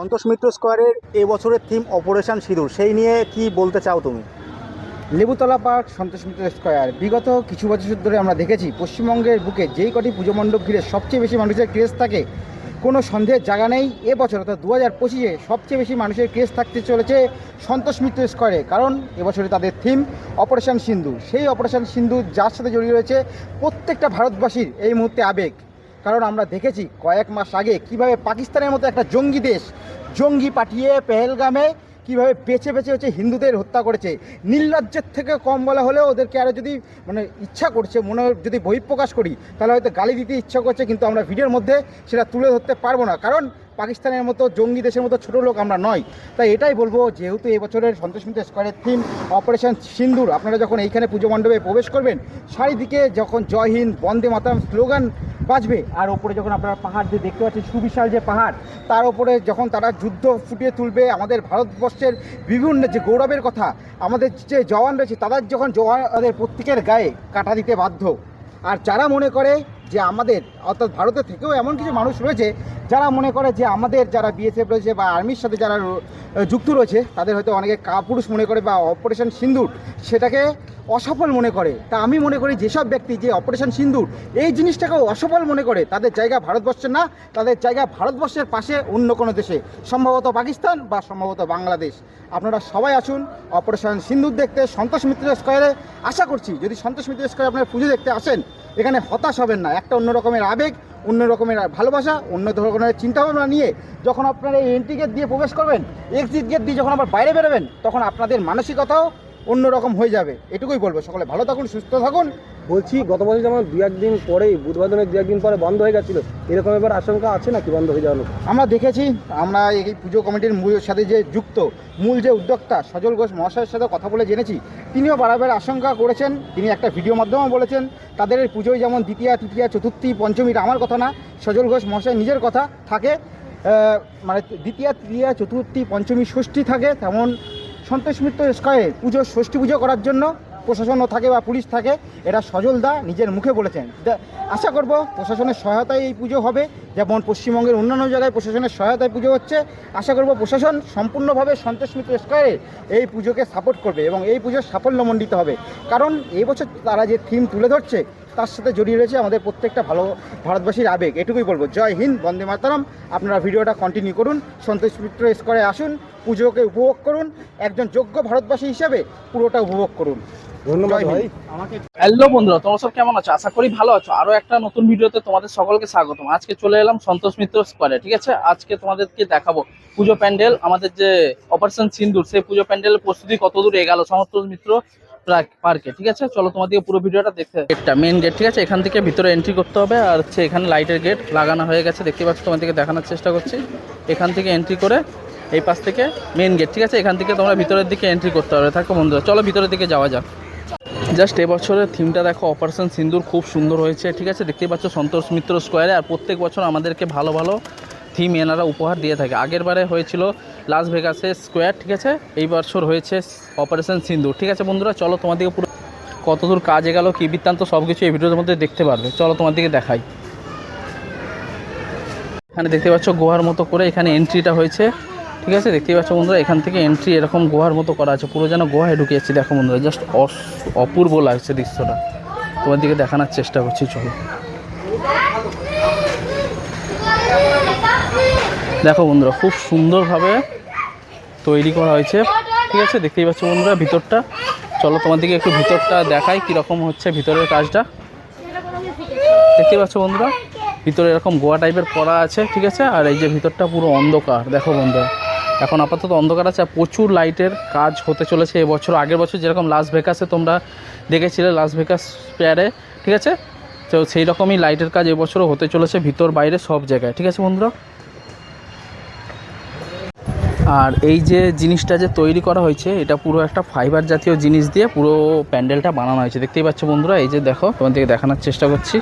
সন্তোষ মিত্র স্কোয়ারের এবছরের theme operation সিঁদুর। সেই নিয়ে কি বলতে চাও তুমি? Lebutala park Santosh Mitra square. বিগত কিছু বছর ধরে আমরা দেখেছি, পশ্চিমবঙ্গের বুকে যেই কটি পুজো মণ্ডপ ঘিরে সবচেয়ে বেশি মানুষের ক্রেজ থাকে, কোনো সন্দেহের জায়গা নেই। এবছর অর্থাৎ দু হাজার পঁচিশে, সবচেয়ে বেশি মানুষের ক্রেজ থাকতে চলেছে সন্তোষ মিত্র স্কোয়ারে। কারণ এবছরে তাদের থিম অপারেশন সিন্ধু সেই অপারেশন সিন্ধু যার সাথে জড়িয়ে রয়েছে প্রত্যেকটা ভারতবাসীর এই মুহূর্তে আবেগ। কারণ আমরা দেখেছি কয়েক মাস আগে কীভাবে পাকিস্তানের মতো একটা জঙ্গি দেশ জঙ্গি পাঠিয়ে পেহেলগামে কীভাবে বেছে বেছে হচ্ছে হিন্দুদের হত্যা করেছে। নির্লজ্জের থেকে কম বলা হলেও ওদেরকে আরও যদি মানে ইচ্ছা করছে, মনে যদি বহিঃপ্রকাশ করি, তাহলে হয়তো গালি দিতে ইচ্ছা করছে, কিন্তু আমরা ভিডিওর মধ্যে সেটা তুলে ধরতে পারব না। কারণ পাকিস্তানের মতো জঙ্গি দেশের মতো ছোটো লোক আমরা নয়। তাই এটাই বলব, যেহেতু এবছরের সন্তোষ মিত্র স্কোয়ারের থিম অপারেশন সিন্দুর, আপনারা যখন এইখানে পুজো মণ্ডপে প্রবেশ করবেন, চারিদিকে যখন জয় হিন্দ, বন্দে মাতাম স্লোগান বাজবে। আর ওপরে যখন আপনারা পাহাড় দিয়ে দেখতে পাচ্ছেন, সুবিশাল যে পাহাড়, তার ওপরে যখন তারা যুদ্ধ ফুটিয়ে তুলবে, আমাদের ভারতবর্ষের বিভিন্ন যে গৌরবের কথা, আমাদের যে জওয়ান রয়েছে তাদের যখন জওয়ানদের প্রত্যেকের গায়ে কাটা দিতে বাধ্য। আর যারা মনে করে যে আমাদের, অর্থাৎ ভারতের থেকেও এমন কিছু মানুষ রয়েছে, যারা মনে করে যে আমাদের যারা বিএসএফ রয়েছে বা আর্মির সাথে যারা যুক্ত রয়েছে, তাদের হয়তো অনেকে কাপুরুষ মনে করে বা অপারেশন সিন্দুর, সেটাকে অসফল মনে করে। তা আমি মনে করি যেসব ব্যক্তি যে অপারেশন সিন্দুর, এই জিনিসটাকেও অসফল মনে করে, তাদের জায়গা ভারতবর্ষের না, তাদের জায়গা ভারতবর্ষের পাশে অন্য কোনো দেশে। সম্ভবত পাকিস্তান বা সম্ভবত বাংলাদেশ। আপনারা সবাই আসুন অপারেশন সিন্দুর দেখতে, সন্তোষ মিত্র স্কোয়ারে। আশা করছি যদি সন্তোষ মিত্র স্কোয়ারে আপনারা পুজো দেখতে আসেন, এখানে হতাশ হবেন না। একটা অন্য রকমের আবেগ, অন্য রকমের ভালোবাসা, অন্য ধরনের চিন্তাভাবনা নিয়ে যখন আপনারা এই এন্ট্রি গেট দিয়ে প্রবেশ করবেন এক্সিট গেট দিয়ে যখন আবার বাইরে বেরোবেন, তখন আপনাদের মানসিকতাও অন্যরকম হয়ে যাবে। এটুকুই বলব। সকলে ভালো থাকুন সুস্থ থাকুন। বলছি গত বছর যেমন দু একদিন পরেই বুধবাদনের দু একদিন পরে বন্ধ হয়ে গেছিল এরকম এবার আশঙ্কা আছে নাকি বন্ধ হয়ে যাওয়ার আমরা দেখেছি আমরা এই পুজো কমিটির মূল সাথে যে যুক্ত মূল যে উদ্যোক্তা সজল ঘোষ মহাশয়ের সাথে কথা বলে জেনেছি তিনিও বারবার আশঙ্কা করেছেন। তিনি একটা ভিডিও মাধ্যমেও বলেছেন তাদের এই পুজোয় যেমন দ্বিতীয়া তৃতীয়া চতুর্থী পঞ্চমীটা আমার কথা না সজল ঘোষ মহাশয় নিজের কথা থাকে। মানে দ্বিতীয়া তৃতীয়া চতুর্থী পঞ্চমী ষষ্ঠী থাকে তেমন সন্তোষ মিত্র স্কয়ে পুজো, ষষ্ঠী পুজো করার জন্য প্রশাসনও থাকে বা পুলিশ থাকে এটা সজলদা নিজের মুখে বলেছেন। আশা করব প্রশাসনের সহায়তায় এই পুজো হবে। যেমন পশ্চিমবঙ্গের অন্যান্য জায়গায় প্রশাসনের সহায়তায় পুজো হচ্ছে। আশা করব প্রশাসন সম্পূর্ণভাবে সন্তোষ মিত্র স্কোয়ারে এই পুজোকে সাপোর্ট করবে এবং এই পুজোর সাফল্যমণ্ডিত হবে। কারণ এই বছর তারা যে থিম তুলে ধরছে তার সাথে জড়িয়ে রয়েছে আমাদের প্রত্যেকটা ভালো ভারতবাসীর আবেগ। এটুকুই বলব। জয় হিন্দ বন্দে মাতারাম। আপনারা ভিডিওটা কন্টিনিউ করুন সন্তোষ মিত্র স্কোয়ারে আসুন পুজোকে উপভোগ করুন একজন যোগ্য ভারতবাসী হিসেবে পুরোটা উপভোগ করুন। ধন্যবাদ ভাই। হ্যালো বন্ধুরা তোমরা সব কেমন আছো? আশা করি ভালো আছো। আরও একটা নতুন ভিডিওতে তোমাদের সকলকে স্বাগতম। আজকে চলে এলাম সন্তোষ মিত্র স্কোয়ারে ঠিক আছে? আজকে তোমাদেরকে দেখাবো পুজো প্যান্ডেল। আমাদের যে অপারেশন সিন্দুর সেই পুজো প্যান্ডেলের প্রস্তুতি কতদূর এগালো? সন্তোষ মিত্র পার্কে ঠিক আছে? চলো তোমাদেরকে পুরো ভিডিওটা দেখতে গেটটা মেন গেট ঠিক আছে? এখান থেকে ভিতরে এন্ট্রি করতে হবে, আর হচ্ছে এখানে লাইটের গেট লাগানো হয়ে গেছে। দেখতে পাচ্ছ, তোমাদেরকে দেখানোর চেষ্টা করছি। এখান থেকে এন্ট্রি করে এই পাশ থেকে মেন গেট ঠিক আছে? এখান থেকে তোমরা ভিতরের দিকে এন্ট্রি করতে হবে থাকো বন্ধুরা, চলো ভিতরের দিকে যাওয়া যাক। জাস্ট এবছরের থিমটা দেখো অপারেশন সিন্দুর খুব সুন্দর হয়েছে, ঠিক আছে? দেখতেই পাচ্ছ, সন্তোষ মিত্র স্কোয়ারে আর প্রত্যেক বছর আমাদেরকে ভালো ভালো থিম এনারা উপহার দিয়ে থাকে। আগের বারে হয়েছিল লাস ভেগাসের স্কোয়ার ঠিক আছে? এই বছর হয়েছে অপারেশন সিন্দুর ঠিক আছে বন্ধুরা? চলো তোমাদেরকে পুরো কতদূর কাজে গেল, কী বৃত্তান্ত সব কিছু এই ভিডিওর মধ্যে দেখতে পারবে। চলো তোমাদেরকে দেখাই। এখানে দেখতে পাচ্ছ গুহার মতো করে এখানে এন্ট্রিটা হয়েছে, ঠিক আছে? দেখতেই পাচ্ছ বন্ধুরা, এখান থেকে এন্ট্রি এরকম গুহার মতো করা আছে। পুরো যেন গুহায় ঢুকিয়েছি দেখো বন্ধুরা জাস্ট অপূর্ব লাগছে দৃশ্যটা। তোমার দিকে দেখানোর চেষ্টা করছি, চলো। দেখো বন্ধুরা, খুব সুন্দরভাবে তৈরি করা হয়েছে। ঠিক আছে, দেখতেই পাচ্ছ বন্ধুরা ভিতরটা। চলো তোমার দিকে একটু ভিতরটা দেখাই, কীরকম হচ্ছে ভিতরের কাজটা। দেখতেই পাচ্ছ বন্ধুরা, ভিতরে এরকম গোয়া টাইপের করা আছে, ঠিক আছে? আর এই যে ভিতরটা পুরো অন্ধকার, দেখো বন্ধুরা। এখন আপাতত অন্ধকার আছে প্রচুর লাইটের কাজ হতে চলেছে এবছর। আগের বছর যেরকম লাস ভেকাসে তোমরা দেখেছিলে লাস ভেকাস পেয়ারে ঠিক আছে? তো সেই রকমই লাইটের কাজ এবছরও হতে চলেছে, ভিতর বাইরে সব জায়গায়, ঠিক আছে বন্ধুরা? আর এই যে জিনিসটা যে তৈরি করা হয়েছে, এটা পুরো একটা ফাইবার জাতীয় জিনিস দিয়ে পুরো প্যান্ডেলটা বানানো হয়েছে। দেখতেই পাচ্ছ বন্ধুরা, এই যে দেখো তোমাদেরকে দেখানোর চেষ্টা করছি।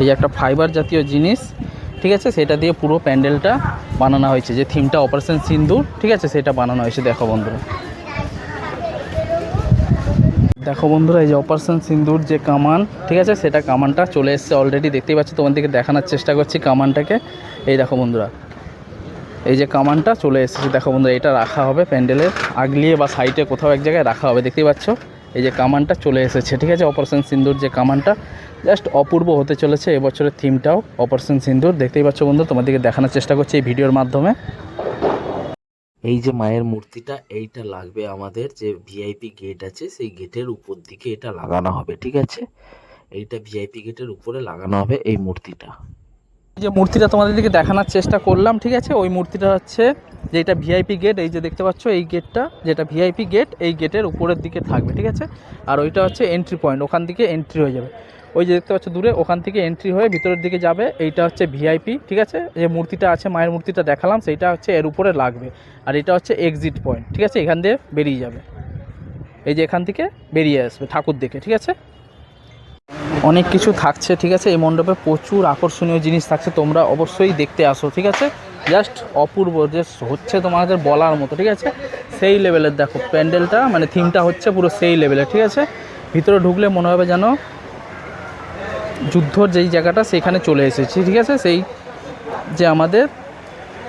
এই যে একটা ফাইবার জাতীয় জিনিস, ঠিক আছে? সেটা দিয়ে পুরো প্যান্ডেলটা বানানো হয়েছে। যে থিমটা অপারেশন সিন্দুর ঠিক আছে? সেটা বানানো হয়েছে, দেখো বন্ধুরা। দেখো বন্ধুরা, এই যে অপারেশন সিন্দুর যে কামান, ঠিক আছে? সেটা কামানটা চলে এসছে অলরেডি দেখতেই পাচ্ছ তোমাদেরকে দেখানোর চেষ্টা করছি কামানটাকে। এই দেখো বন্ধুরা এই যে কামানটা চলে এসেছে। দেখো বন্ধুরা, এটা রাখা হবে প্যান্ডেলের আগলিয়ে বা সাইডে কোথাও এক জায়গায় রাখা হবে, দেখতেই পাচ্ছ? এই যে কামানটা চলে এসেছে, ঠিক আছে? অপারেশন সিন্দুর যে কামানটা, জাস্ট অপূর্ব হতে চলেছে এবছরের থিমটাও, অপারেশন সিন্দুর। দেখতেই পাচ্ছ বন্ধু, তোমাদেরকে দেখানোর চেষ্টা করছি এই ভিডিওর মাধ্যমে। এই যে মায়ের মূর্তিটা, এইটা লাগবে আমাদের যে ভিআইপি গেট আছে, সেই গেটের উপর দিকে এটা লাগানো হবে, ঠিক আছে? এইটা ভিআইপি গেটের উপরে লাগানো হবে এই মূর্তিটা। যে মূর্তিটা তোমাদেরকে দেখানোর চেষ্টা করলাম, ঠিক আছে? ওই মূর্তিটা হচ্ছে যেটা ভিআইপি গেট এই যে দেখতে পাচ্ছ, এই গেটটা যেটা ভিআইপি গেট এই গেটের উপরের দিকে থাকবে, ঠিক আছে? আর ওইটা হচ্ছে এন্ট্রি পয়েন্ট ওখান থেকে এন্ট্রি হয়ে যাবে। ওই যে দেখতে পাচ্ছ দূরে, ওখান থেকে এন্ট্রি হয়ে ভিতরের দিকে যাবে, এইটা হচ্ছে ভিআইপি ঠিক আছে? যে মূর্তিটা আছে, মায়ের মূর্তিটা দেখালাম, সেইটা হচ্ছে এর উপরে লাগবে। আর এটা হচ্ছে এক্সিট পয়েন্ট ঠিক আছে? এখান দিয়ে বেরিয়ে যাবে। এই যে এখান থেকে বেরিয়ে আসবে, ঠাকুর দেখে, ঠিক আছে? অনেক কিছু থাকছে, ঠিক আছে? এই মণ্ডপে প্রচুর আকর্ষণীয় জিনিস থাকছে, তোমরা অবশ্যই দেখতে আসো, ঠিক আছে? জাস্ট অপূর্ব, যে হচ্ছে তোমাদের বলার মতো, ঠিক আছে? সেই লেভেলের দেখো, প্যান্ডেলটা মানে থিমটা হচ্ছে পুরো সেই লেভেলের ঠিক আছে? ভিতরে ঢুকলে মনে হবে যেন যুদ্ধর যেই জায়গাটা, সেখানে চলে এসেছি, ঠিক আছে? সেই যে আমাদের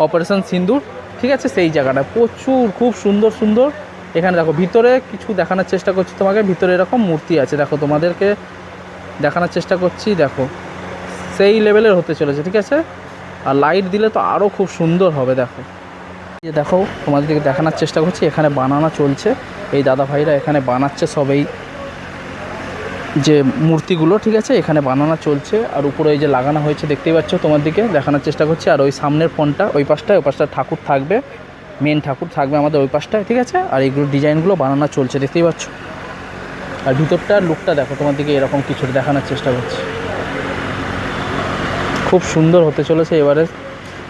অপারেশন সিন্দুর, ঠিক আছে? সেই জায়গাটা, প্রচুর, খুব সুন্দর সুন্দর। এখানে দেখো, ভিতরে কিছু দেখানোর চেষ্টা করছি তোমাকে, ভিতরে এরকম মূর্তি আছে। দেখো, তোমাদেরকে দেখানোর চেষ্টা করছি, দেখো। সেই লেভেলের হতে চলেছে, ঠিক আছে? আর লাইট দিলে তো আরও খুব সুন্দর হবে, দেখো। যে দেখো, তোমাদেরকে দেখানোর চেষ্টা করছি, এখানে বানানো চলছে। এই দাদা ভাইরা এখানে বানাচ্ছে সব এই যে মূর্তিগুলো, ঠিক আছে? এখানে বানানো চলছে, আর উপরে এই যে লাগানো হয়েছে, দেখতেই পাচ্ছ তোমার দিকে দেখানোর চেষ্টা করছি। আর ওই সামনের ফোনটা, ওই পাশটায়, ওই পাশটা ঠাকুর থাকবে। মেন ঠাকুর থাকবে আমাদের ওই পাশটায়, ঠিক আছে? আর এইগুলো ডিজাইনগুলো বানানো চলছে, দেখতেই পাচ্ছ? আর ভিতরটার লুকটা দেখো তোমার দিকে এরকম কিছু দেখানোর চেষ্টা করছি। খুব সুন্দর হতে চলেছে এবারে।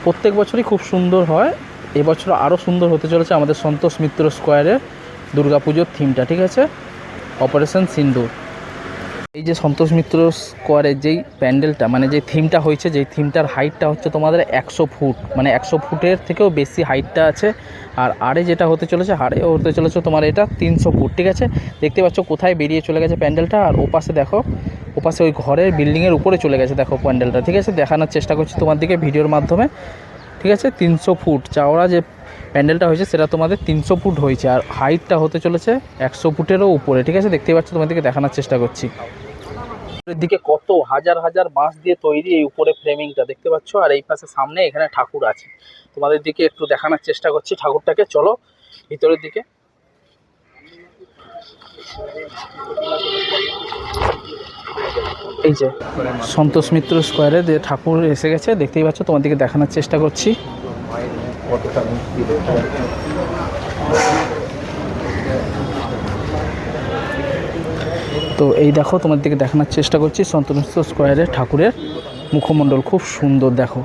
প্রত্যেক বছরই খুব সুন্দর হয়। এবছর আরও সুন্দর হতে চলেছে আমাদের সন্তোষ মিত্র স্কোয়ারের দুর্গাপুজোর থিমটা ঠিক আছে? অপারেশন সিন্দুর এই যে সন্তোষ মিত্র স্কোয়ারের যেই প্যান্ডেলটা মানে যে থিমটা হয়েছে, যেই থিমটার হাইটটা হচ্ছে তোমাদের একশো ফুট মানে একশো ফুটের থেকেও বেশি হাইটটা আছে। আর আরে যেটা হতে চলেছে হারে হতে চলেছে তোমার এটা তিনশো ফুট, ঠিক আছে? দেখতে পাচ্ছ কোথায় বেরিয়ে চলে গেছে প্যান্ডেলটা, আর ওপাশে দেখো, ওপাশে ওই ঘরের বিল্ডিংয়ের উপরে চলে গেছে, দেখো প্যান্ডেলটা, ঠিক আছে? দেখানোর চেষ্টা করছি তোমার দিকে ভিডিওর মাধ্যমে, ঠিক আছে? তিনশো ফুট, চাওড়া যে প্যান্ডেলটা হয়েছে, সেটা তোমাদের তিনশো ফুট হয়েছে, আর হাইটটা হতে চলেছে একশো ফুটেরও উপরে, ঠিক আছে? দেখতেই পাচ্ছ তোমাদেরকে দেখানোর চেষ্টা করছি। দিকে কত হাজার হাজার বাঁশ দিয়ে তৈরি এই উপরে ফ্রেমিংটা দেখতে পাচ্ছ? আর এই পাশে সামনে এখানে ঠাকুর আছে। তোমাদের দিকে একটু দেখানোর চেষ্টা করছি ঠাকুরটাকে। চলো, ভিতরের দিকে। এই যে সন্তোষ মিত্র স্কোয়ারে যে ঠাকুর এসে গেছে, দেখতেই পাচ্ছ? তোমাদেরকে দেখানোর চেষ্টা করছি। তো এই দেখো তোমার দিকে দেখানোর চেষ্টা করছি সন্তোষ স্কোয়ারে ঠাকুরের মুখমণ্ডল খুব সুন্দর দেখো।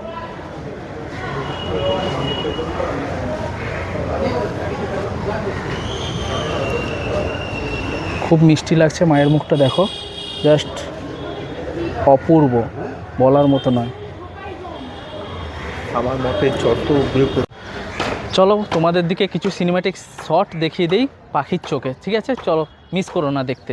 খুব মিষ্টি লাগছে মায়ের মুখটা দেখো। জাস্ট অপূর্ব বলার মতো নয়। আমার মতে যত চলো তোমাদের দিকে কিছু সিনেমাটিক শট দেখিয়ে দিই পাখির চোখে ঠিক আছে? চলো মিস করো না দেখতে।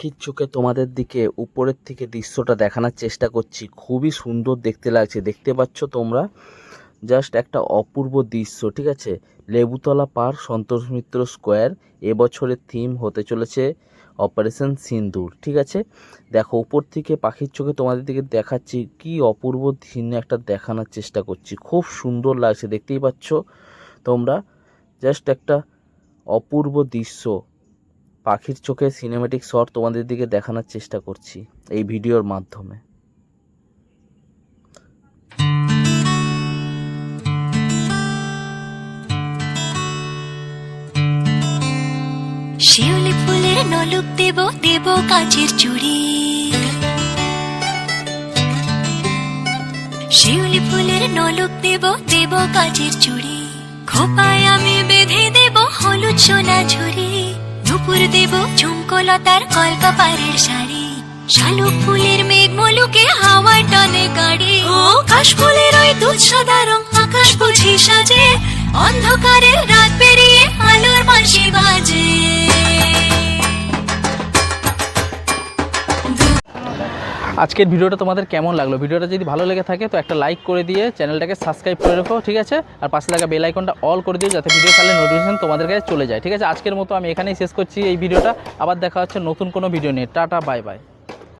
পাখির চোখে তোমাদের দিকে উপরের থেকে দৃশ্যটা দেখানোর চেষ্টা করছি। খুবই সুন্দর দেখতে লাগছে। দেখতে পাচ্ছ তোমরা? জাস্ট একটা অপূর্ব দৃশ্য, ঠিক আছে? লেবুতলা পার্ক, সন্তোষ মিত্র স্কোয়ার, এবছরের থিম হতে চলেছে অপারেশন সিন্দুর, ঠিক আছে? দেখো, উপর থেকে পাখির চোখে তোমাদের দিকে দেখাচ্ছি কি অপূর্ব থিম একটা দেখানোর চেষ্টা করছি। খুব সুন্দর লাগছে, দেখতেই পাচ্ছ তোমরা? জাস্ট একটা অপূর্ব দৃশ্য। পাখির চোখে সিনেমেটিক শট তোমাদের দিকে দেখানোর চেষ্টা করছি এই ভিডিওর মাধ্যমে। শিউলি ফুলের নলুক দেব দেব কাচের চুড়ি। শিউলি ফুলের নলুক দেব দেব কাচের চুড়ি। খোপায় আমি বেঁধে দেব হলুদ সোনা ঝুড়ি। দুপুর দেব ঝুমকলতার কলকাপাড়ের শাড়ি। শালুক ফুলের মেঘ মলুকে হাওয়ার টানে গাড়ি। ও আকাশ ফুলের ওই দুধ সাদা রং আকাশ বুঝি সাজে। অন্ধকারে রাত পেরিয়ে আজকের ভিডিওটা তোমাদের কেমন লাগল? ভিডিওটা যদি ভালো লেগে থাকে, তো একটা লাইক করে দিয়ে চ্যানেলটাকে সাবস্ক্রাইব করে রেখো, ঠিক আছে? আর পাশে থাকা বেল আইকনটা অল করে দিও, যাতে ভিডিও ছাড়লে নোটিফিকেশন তোমাদের কাছে চলে যায়, ঠিক আছে? আজকের মতো আমি এখানেই শেষ করছি এই ভিডিওটা। আবার দেখা হচ্ছে নতুন কোনো ভিডিও নিয়ে। Tata bye bye